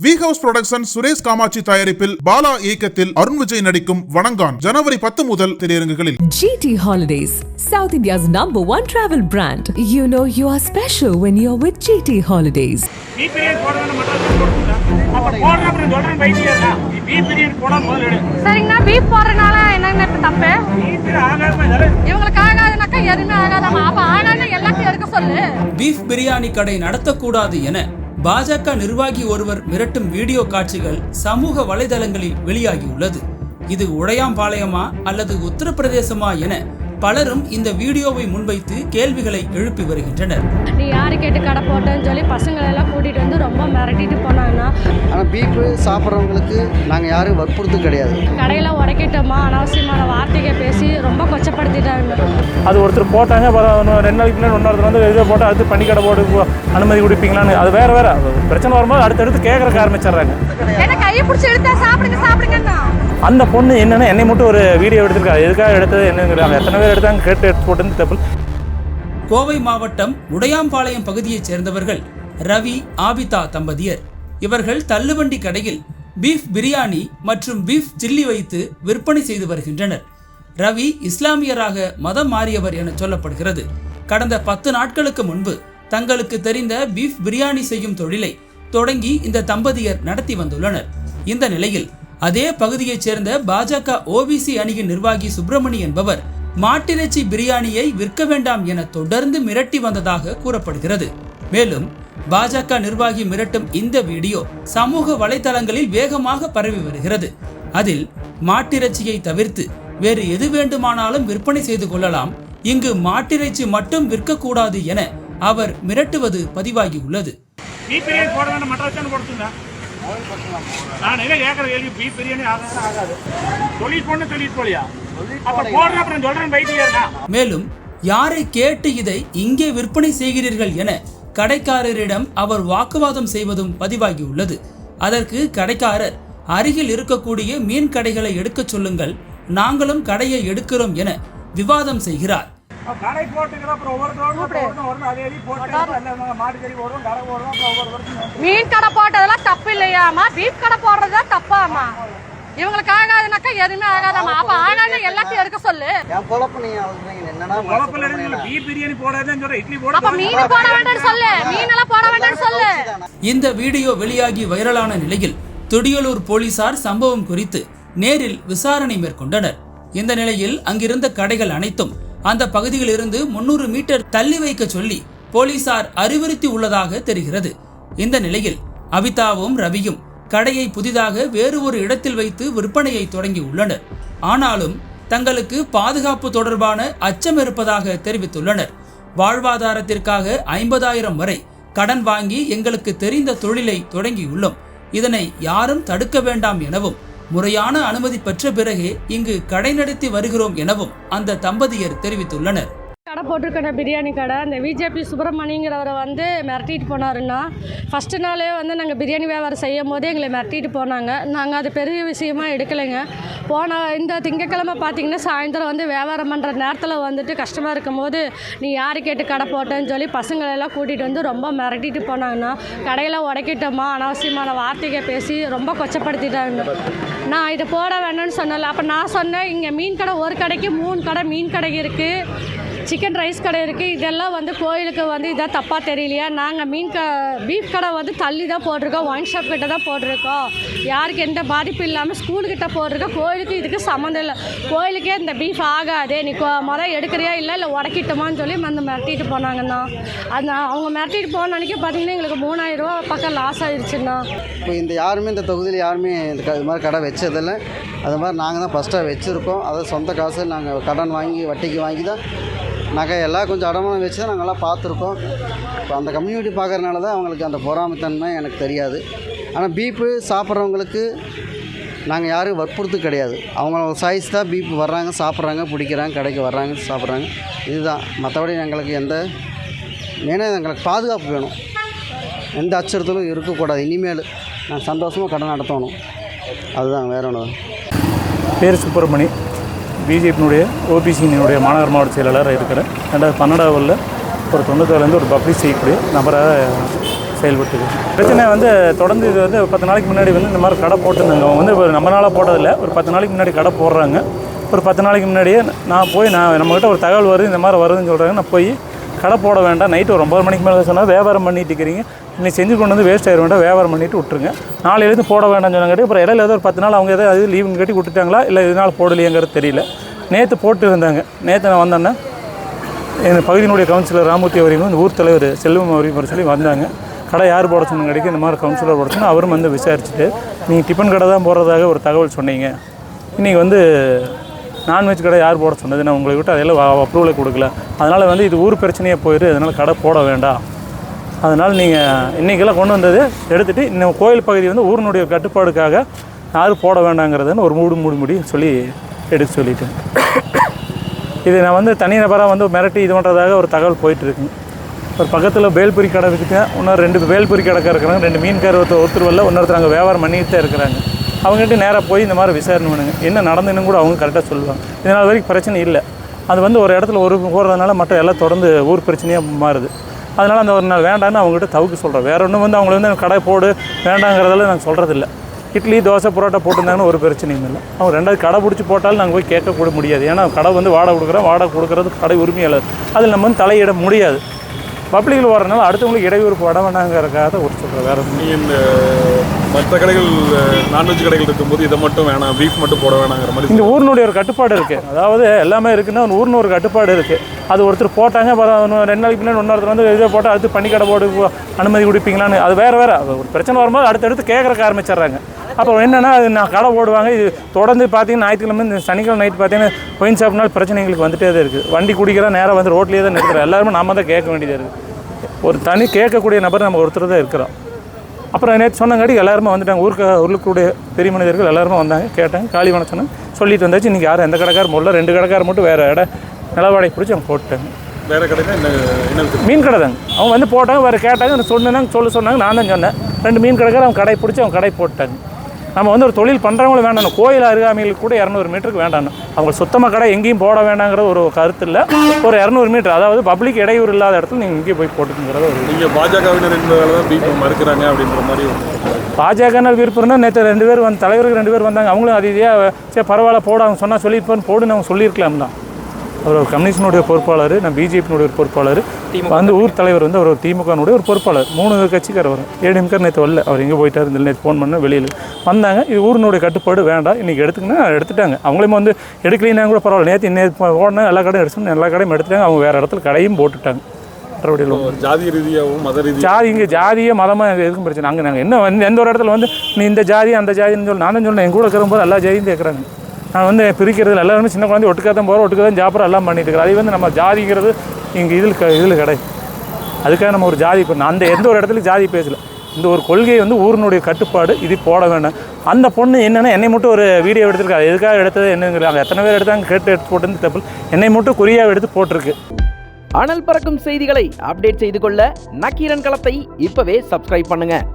V house production Suresh Kamatchi தயாரிப்பில் பாலா இயக்கத்தில் அருண் விஜய் நடிக்கும் வணங்கான் ஜனவரி பத்து முதல் திரையரங்குகளில். GT Holidays, South India's number one travel brand. You know you are special when you're with GT Holidays. பீ பிரியாணி போடுறதுன்னு மட்டும் போடுறீங்களா அப்ப போடுற அப்புறம் சொல்றேன் பைத்தியா பீ பிரியாணி போட முதல்ல எடு. சரிங்கண்ணா பீஃப் போடுறதுனால என்னங்கண்ணா இப்ப தப்பு? பீ பிரியாணி ஆகாம இதெல்லாம் இவங்களுக்கு ஆகாதுனாக்கா எதுவுமே ஆகாதாமா அப்ப ஆகாதுன்னு எல்லாத்தையும் எடுக்க சொல்லு. பீஃப் பிரியாணி கடை நடத்தக்கூடாது என பாஜக நிர்வாகி ஒருவர் மிரட்டும் வீடியோ காட்சிகள் சமூக வலைதளங்களில் வெளியாகியுள்ளது. இது உடையாம்பாளையமா அல்லது உத்தரப்பிரதேசமா என பலரும் இந்த வீடியோவை முன்வைத்து கேள்விகளை எழுப்பி வருகின்றனர். நீ யாரு கேட்டு கடை போட்டேன்னு சொல்லி பசங்களை எல்லாம் கூட்டிட்டு வந்து ரொம்ப மிரட்டிட்டு போனாங்கன்னா ஆனால் பீஃபு சாப்பிட்றவங்களுக்கு நாங்கள் யாரும் வற்புறுத்தும் கிடையாது. கடையில உடைக்கிட்டோமா? அனாவசியமான வார்த்தைகள் பேசி ரொம்ப கொச்சப்படுத்திட்டாங்க. அது ஒருத்தர் போட்டாங்க அப்புறம் ரெண்டு நாளைக்கு முன்னாடி இன்னொருத்தர் வந்து இதை போட்டு அடுத்து பண்டிகடை போட்டு போ- அனுமதி கொடுப்பீங்களான்னு. அது வேற வேற. அது பிரச்சனை வரும்போது அடுத்தடுத்து கேட்கறக்க ஆரம்பிச்சிடுறாங்க. கையை பிடிச்சி எடுத்தா சாப்பிடுங்க சாப்பிடுங்கண்ணா. அந்த பொண்ணு என்னென்னா என்னை மட்டும் ஒரு வீடியோ எடுத்திருக்காரு எதுக்காக எடுத்தது என்னங்கிறாங்க. எத்தனை பேர் எடுத்தாங்க? கேட்டு எடுத்து போட்டு தப்பு கோவை மாவட்டம் உடையாம்பாளையம் பகுதியைச் சேர்ந்தவர்கள் ரவி ஆபிதா தம்பதியர். இவர்கள் தள்ளுவண்டி கடையில் பீஃப் பிரியாணி மற்றும் பீஃப் சில்லி வைத்து விற்பனை செய்து வருகின்றனர். ரவி இஸ்லாமியராக மதம் மாறியவர் என சொல்லப்படுகிறது. கடந்த பத்து நாட்களுக்கு முன்பு தங்களுக்கு தெரிந்த பீஃப் பிரியாணி செய்யும் தொழிலை தொடங்கி இந்த தம்பதியர் நடத்தி வந்துள்ளனர். இந்த நிலையில் அதே பகுதியைச் சேர்ந்த பாஜக ஓபிசி அணியின் நிர்வாகி சுப்பிரமணி என்பவர் மாட்டிறைச்சி பிரியாணியை விற்க வேண்டாம் என தொடர்ந்து மிரட்டி வந்ததாக கூறப்படுகிறது. மேலும் பாஜக நிர்வாகி மிரட்டும் இந்த வீடியோ சமூக வலைதளங்களில் வேகமாக பரவி வருகிறது. அதில் மாட்டிறைச்சியை தவிர்த்து வேறு எது வேண்டுமானாலும் விற்பனை செய்து கொள்ளலாம் இங்கு மாட்டிறைச்சி மட்டும் விற்கக்கூடாது என அவர் மிரட்டுவது பதிவாகியுள்ளது. நான் என்ன கேட்கற கேள்வி? பீ பிரியாணி ஆகாது ஆகாது. சொல்லிட்டு போன சொல்லிட்டு போலியா? அப்ப போடுற அப்புறம் சொல்றேன் பைத்தியா மேலும் யாரை கேட்டு இதை இங்கே விற்பனை செய்கிறீர்கள் என கடைக்காரரிடம் அவர் வாக்குவாதம் செய்வதும் பதிவாகியுள்ளது அதற்கு கடைக்காரர் அருகில் இருக்கக்கூடிய மீன் கடைகளை எடுக்கச் சொல்லுங்கள் நாங்களும் கடையை எடுக்கிறோம் என விவாதம் செய்கிறார். கடை போட்டுக்கிற அப்புறம் ஒவ்வொருத்தரோட போடணும் வரணும் அதே மாதிரி போட்டு எல்லாம் மாட்டு கறி ஓடும் கடை ஓடும் அப்புறம் ஒவ்வொரு வருஷம் மீன் கடை போட்டதெல்லாம் தப்பு இல்லையாமா பீஃப் கடை போடுறதா தப்பாமா இவங்களுக்கு ஆகாதுனாக்கா எதுவுமே ஆகாதாமா அப்ப ஆகாதுன்னு எல்லாத்தையும் எடுக்க சொல்லு. என் பொழப்பு நீங்கள் சொல்கிறீங்க என்னன்னா குழப்பில் இருந்து பீ பிரியாணி போடாதுன்னு சொல்றேன். இட்லி அப்ப போட மீன் போட வேண்டாம்னு சொல்லு. மீன் எல்லாம் போட வேண்டாம்னு சொல்லு. இந்த வீடியோ வெளியாகி வைரலான நிலையில் துடியலூர் போலீசார் சம்பவம் குறித்து நேரில் விசாரணை மேற்கொண்டனர். இந்த நிலையில் அங்கிருந்த கடைகள் அனைத்தும் அந்த பகுதியில் இருந்து முன்னூறு மீட்டர் தள்ளி வைக்க சொல்லி போலீசார் அறிவுறுத்தி உள்ளதாக தெரிகிறது. இந்த நிலையில் அபிதாவும் ரவியும் கடையை புதிதாக வேறு ஒரு இடத்தில் வைத்து விற்பனையை தொடங்கி உள்ளனர் ஆனாலும் தங்களுக்கு பாதுகாப்பு தொடர்பான அச்சம் இருப்பதாக தெரிவித்துள்ளனர். வாழ்வாதாரத்திற்காக ஐம்பதாயிரம் வரை கடன் வாங்கி எங்களுக்கு தெரிந்த தொழிலை தொடங்கியுள்ளோம். இதனை யாரும் தடுக்க வேண்டாம் எனவும் முறையான அனுமதி பெற்ற பிறகே இங்கு கடை நடத்தி வருகிறோம் எனவும் அந்த தம்பதியர் தெரிவித்துள்ளனர். போட்டிருக்கிற பிரியாணி கடை. அந்த பிஜேபி சுப்பிரமணிங்கிறவரை வந்து மிரட்டிட்டு போனாருன்னா ஃபஸ்ட்டு நாளே வந்து நாங்கள் பிரியாணி வியாபாரம் செய்யும் போதே எங்களை மிரட்டிட்டு போனாங்க. நாங்கள் அது பெரிய விஷயமா எடுக்கலைங்க. போன இந்த திங்கக்கிழமை பார்த்தீங்கன்னா சாயந்தரம் வந்து வியாபாரம் பண்ணுற நேரத்தில் வந்துட்டு கஷ்டமாக இருக்கும்போது நீ யார் கேட்டு கடை போட்டேன்னு சொல்லி பசங்களெல்லாம் கூட்டிகிட்டு வந்து ரொம்ப மிரட்டிட்டு போனாங்கன்னா கடையில் உடைக்கிட்டோமா அனாவசியமான வார்த்தையை பேசி ரொம்ப கொச்சப்படுத்திட்டாங்க. நான் இதை போட வேண்டாம்னு சொன்னல அப்போ நான் சொன்னேன் இங்கே மீன் கடை ஒரு கடைக்கு மூணு கடை மீன் கடை இருக்குது சிக்கன் ரைஸ் கடை இருக்குது இதெல்லாம் வந்து கோயிலுக்கு வந்து இதாக தப்பாக தெரியலையா? நாங்கள் மீன் க பீஃப் கடை வந்து தள்ளி தான் போட்டிருக்கோம். ஒயின் ஷாப் கிட்ட தான் போட்டிருக்கோம். யாருக்கு எந்த பாதிப்பும் இல்லாமல் ஸ்கூலுக்கிட்ட போட்டிருக்கோம் கோயிலுக்கு இதுக்கு சம்மந்தம் இல்லை. கோயிலுக்கே இந்த பீஃப் ஆகாதே. நீ கோ முத எடுக்கிறியா இல்லை இல்லை உடக்கிட்டோமான்னு சொல்லி வந்து மிரட்டிட்டு போனாங்கண்ணா. அந்த அவங்க மிரட்டிட்டு போன அன்றைக்கி பார்த்தீங்கன்னா எங்களுக்கு மூணாயிரம் ரூபா பக்கம் லாஸ் ஆயிடுச்சுண்ணா இப்போ இந்த யாருமே இந்த தொகுதியில் யாருமே இந்த இது மாதிரி கடை வச்சதில்லை. அது மாதிரி நாங்கள் தான் ஃபஸ்ட்டாக வச்சுருக்கோம். அதை சொந்த காசு நாங்கள் கடன் வாங்கி வட்டிக்கு வாங்கி தான் நகையெல்லாம் கொஞ்சம் அடமானம் வச்சு தான் நாங்கள்லாம் பார்த்துருக்கோம். இப்போ அந்த கம்யூனிட்டி பார்க்குறனால தான் அவங்களுக்கு அந்த பொறாமைத்தன்மை எனக்கு தெரியாது. ஆனால் பீப்பு சாப்பிட்றவங்களுக்கு நாங்கள் யாரும் வற்புறுத்து கிடையாது. அவங்களோட சைஸ் தான் பீப்பு வர்றாங்க சாப்பிட்றாங்க பிடிக்கிறாங்க கடைக்கு வர்றாங்க சாப்பிட்றாங்க. இதுதான். மற்றபடி எங்களுக்கு எந்த மெயினாக எங்களுக்கு பாதுகாப்பு வேணும். எந்த அச்சுறுத்தலும் இருக்கக்கூடாது. இனிமேல் நான் சந்தோஷமாக கடை நடத்தணும். அதுதான் வேற ஒன்று பேர் சுப்பிரமணி. பிஜேபியினுடைய ஓபிசியினுடைய மாநகர மாவட்ட செயலாளராக இருக்கிறேன். ரெண்டாவது பன்னெண்டாவில் ஒரு தொண்ணூத்தாறுலேருந்து ஒரு பப்ளிக் செய்யக்கூடிய நபராக செயல்பட்டுது பிரச்சனை வந்து தொடர்ந்து இது வந்து பத்து நாளைக்கு முன்னாடி வந்து இந்த மாதிரி கடை போட்டிருந்தாங்க. அவங்க வந்து ஒரு நம்ம நாளாக போட்டதில்லை. ஒரு பத்து நாளைக்கு முன்னாடி கடை போடுறாங்க. ஒரு பத்து நாளைக்கு முன்னாடியே நான் போய் நான் நம்மகிட்ட ஒரு தகவல் வருது இந்த மாதிரி வருதுன்னு சொல்கிறாங்க நான் போய் கடை போட வேண்டாம். நைட்டு ஒரு ஒம்பது மணிக்கு மேலே சொன்னால் வியாபாரம் பண்ணிட்டு இருக்கிறீங்க. இன்னைக்கு செஞ்சு கொண்டு வந்து வேஸ்ட் ஆயிட வேண்டாம். வியாபாரம் பண்ணிட்டு விட்டுருங்க. நாளையிலேருந்து போட வேண்டாம்னு சொன்னாங்க. அப்புறம் இடையில ஏதோ ஒரு பத்து நாள் அவங்க ஏதாவது அது லீவுன்னு கட்டி விட்டுட்டாங்களா? இல்லை இதனால் போடலையேங்கிறது தெரியல. நேற்று போட்டு இருந்தாங்க. நேற்று நான் வந்தேன்னா எங்கள் பகுதியினுடைய கவுன்சிலர் ராமூர்த்தி அவரையும் இந்த ஊர் தலைவர் செல்வம் அவரையும் சொல்லி வந்தாங்க. கடை யார் போட சொன்னாங்க? இந்த மாதிரி கவுன்சிலர் போட சொன்னால் அவரும் வந்து விசாரிச்சுட்டு நீங்கள் டிஃபன் கடை தான் போடுறதாக ஒரு தகவல் சொன்னீங்க. இன்றைக்கி வந்து நான்வெஜ் கடை யார் போட சொன்னது? நான் உங்களை விட்டு அதெல்லாம் அப்ரூவலை கொடுக்கல. அதனால் வந்து இது ஊர் பிரச்சனையே போயிடு அதனால் கடை போட வேண்டாம் அதனால் நீங்கள் இன்றைக்கெல்லாம் கொண்டு வந்தது எடுத்துகிட்டு இந்த கோயில் பகுதி வந்து ஊரினுடைய கட்டுப்பாடுக்காக யாரும் போட வேண்டாங்கிறதுன்னு ஒரு மூடு மூடு முடி சொல்லி எடுத்து சொல்லிட்டேன். இது நான் வந்து தனிநபராக வந்து மிரட்டி இது பண்ணுறதாக ஒரு தகவல் போயிட்டுருக்கு. ஒரு பக்கத்தில் பேல்புரி கடை இருக்குது இன்னும் ரெண்டு பேல்புரி கடைக்காக இருக்கிறாங்க ரெண்டு மீன்கார் ஒருத்தர் ஒருத்தர் வரல இன்னொருத்தர் அங்கே வியாபாரம் பண்ணிட்டு தான் இருக்கிறாங்க. அவங்ககிட்ட நேராக போய் இந்த மாதிரி விசாரணை பண்ணுங்க என்ன நடந்துன்னு கூட அவங்க கரெக்டாக சொல்லுவாங்க. இதனால் வரைக்கும் பிரச்சனை இல்லை. அது வந்து ஒரு இடத்துல ஒரு போகிறதுனால மற்ற எல்லாம் தொடர்ந்து ஊர் பிரச்சனையாக மாறுது. அதனால் அந்த ஒரு நாள் வேண்டாம்னு அவங்ககிட்ட தவிர்க்க சொல்கிறேன் வேறு ஒன்றும் வந்து அவங்கள வந்து கடை போடு வேண்டாங்கிறதெல்லாம் நாங்கள் சொல்கிறதில்ல இட்லி தோசை புரோட்டா போட்டிருந்தாங்கன்னு ஒரு பிரச்சனையும் இல்லை. அவங்க ரெண்டாவது கடை பிடிச்சி போட்டாலும் நாங்கள் போய் கேட்கக்கூட முடியாது. ஏன்னா கடை வந்து வாடகை கொடுக்குறோம். வாடகை கொடுக்குறது கடை உரிமையாளர். அதில் நம்ம வந்து தலையிட முடியாது. பப்ளிக்கில் வரனால அடுத்தவங்களுக்கு இடையூறு போட வேணாங்கிறதுக்காக ஒரு சொல்கிறேன் வேறு இந்த மற்ற கடைகள் நான்வெஜ் கடைகள் இருக்கும்போது இதை மட்டும் வேணாம் பீஃப் மட்டும் போட வேணாங்கிற மாதிரி இந்த ஊரினுடைய ஒரு கட்டுப்பாடு இருக்குது அதாவது எல்லாமே இருக்குன்னா ஒரு ஊர்னு ஒரு கட்டுப்பாடு இருக்குது அது ஒருத்தர் போட்டாங்க ரெண்டு நாளைக்கு பின்னாடி இன்னொருத்தர் வந்து இதை போட்டால் அடுத்து பண்ணி கடை போடு அனுமதி கொடுப்பீங்களான்னு அது வேறு வேறு. அது ஒரு பிரச்சனை வரும்போது அடுத்தடுத்து கேட்குறக்கு ஆரம்பிச்சிடுறாங்க. அப்புறம் என்னென்னா அது நான் கடை போடுவாங்க இது தொடர்ந்து பார்த்தீங்கன்னா ஞாயிற்றுக்கிழமை இந்த சனிக்கிழமை நைட் பார்த்தீங்கன்னா ஒயின் ஷாப்னால் பிரச்சனை எங்களுக்கு வந்துட்டே தான் இருக்குது வண்டி குடிக்கிற நேரம் வந்து ரோட்லேயே தான் நிறுத்துறோம் எல்லாருமே நாம தான் கேட்க வேண்டியதாக இருக்குது ஒரு தனி கேட்கக்கூடிய நபர் நம்ம ஒருத்தர் தான் இருக்கிறோம். அப்புறம் நேற்று சொன்னங்காட்டி எல்லாருமே வந்துட்டாங்க. ஊருக்கு ஊருக்குடைய பெரிய மனிதர்கள் எல்லாருமே வந்தாங்க. கேட்டாங்க. காலி பண்ண சொன்னாங்க. சொல்லிட்டு வந்தாச்சு. இன்றைக்கி யாரும் எந்த கடைக்காரர் முதல்ல ரெண்டு கடைக்காரர் மட்டும் வேறு இடம். நிலவாடகை பிடிச்சி அவங்க போட்டுட்டாங்க. வேற கடையில் என்ன என்ன வித்தியாசம்? மீன் கடை தாங்க. அவங்க வந்து போட்டாங்க. வேறு கேட்டாங்க. சொன்னாங்க சொல்ல சொன்னாங்க. நான் தான் சொன்னேன். ரெண்டு மீன் கடைக்காரர் அவங்க கடை பிடிச்சி அவங்க கடை போட்டாங்க நம்ம வந்து ஒரு தொழில் பண்ணுறவங்களும் வேண்டாம். கோயில் அருகாமையில் கூட இரநூறு மீட்டருக்கு வேண்டாம். அவங்க சுத்தமாக கடை எங்கேயும் போட வேண்டாங்கிற ஒரு கருத்து இல்லை ஒரு இரநூறு மீட்டர் அதாவது பப்ளிக் இடையூறு இல்லாத இடத்துல நீங்கள் இங்கேயே போய் போட்டுங்கிறது ஒரு நீங்க பாஜகவினர் என்பதால தான் மறுக்கிறாங்க அப்படின்ற மாதிரி பாஜகனால் விருப்பம்னா நேற்று ரெண்டு பேர் வந்து தலைவருக்கு ரெண்டு பேர் வந்தாங்க. அவங்களும் அது இதையாக சரி பரவாயில்ல போட அவங்க சொன்னால் சொல்லியிருப்பான்னு போடுன்னு அவங்க சொல்லியிருக்கலாம் தான் அவர் ஒரு கம்யூனிஸ்டினுடைய பொறுப்பாளர் நான் பிஜேபியினுடைய ஒரு பொறுப்பாளர். வந்து ஊர் தலைவர் வந்து அவர் திமுகனுடைய ஒரு பொறுப்பாளர். மூணு கட்சிக்கார் அவர். ஏடிஎம்கர் நேற்று வரல. அவர் எங்கே போயிட்டார்? இந்த நேற்று ஃபோன் பண்ண வெளியில். வந்தாங்க. இது ஊரினுடைய கட்டுப்பாடு வேண்டாம். இன்றைக்கி எடுத்துக்கினா எடுத்துட்டாங்க. அவங்களையும் வந்து எடுக்கலைன்னா கூட பரவாயில்ல. நேற்று நேற்று ஓடினா எல்லா கடையும் எடுத்து எல்லா கடையும் எடுத்துட்டாங்க. அவங்க வேறு இடத்துல கடையும் போட்டுட்டாங்க. மற்றபடி இல்லை. ஒரு ஜாதி ரீதியாகவும் மத ரீதியாகவும் ஜாதி இங்கே ஜாதியே மதமாக எதுக்கும் பிரச்சனை அங்கே நாங்கள் என்ன வந்து எந்த ஒரு இடத்துல வந்து நீ இந்த ஜாதி அந்த ஜாதின்னு சொல்லி நான் தான் சொன்னேன் என் கூட இருக்கிற எல்லா ஜாதியும் கேட்குறாங்க நான் வந்து பிரிக்கிறது எல்லாருமே சின்ன குழந்தை ஒட்டுக்காக தான் போகிறோம் ஒட்டுக்காக தான் சாப்பிட்றோம் எல்லாம் பண்ணிட்டு இருக்கிறோம். அது வந்து நம்ம ஜாதிங்கிறது இங்கே இதில் க இதில் கிடையாது அதுக்காக நம்ம ஒரு ஜாதி இப்போ அந்த எந்த ஒரு இடத்துலையும் ஜாதி பேசல. இந்த ஒரு கொள்கையை வந்து ஊரினுடைய கட்டுப்பாடு இது போட வேணும். அந்த பொண்ணு என்னென்னா என்னை மட்டும் ஒரு வீடியோ எடுத்திருக்கா. எதுக்காக எடுத்தது என்னங்கிறாங்க எத்தனை பேர் எடுத்தாங்க கேட்டு எடுத்து போட்டு தப்பு என்னை மட்டும் குறியாக எடுத்து போட்டிருக்கு. அனல் பறக்கும் செய்திகளை அப்டேட் செய்து கொள்ள நக்கீரன் களத்தை இப்பவே சப்ஸ்கிரைப் பண்ணுங்கள்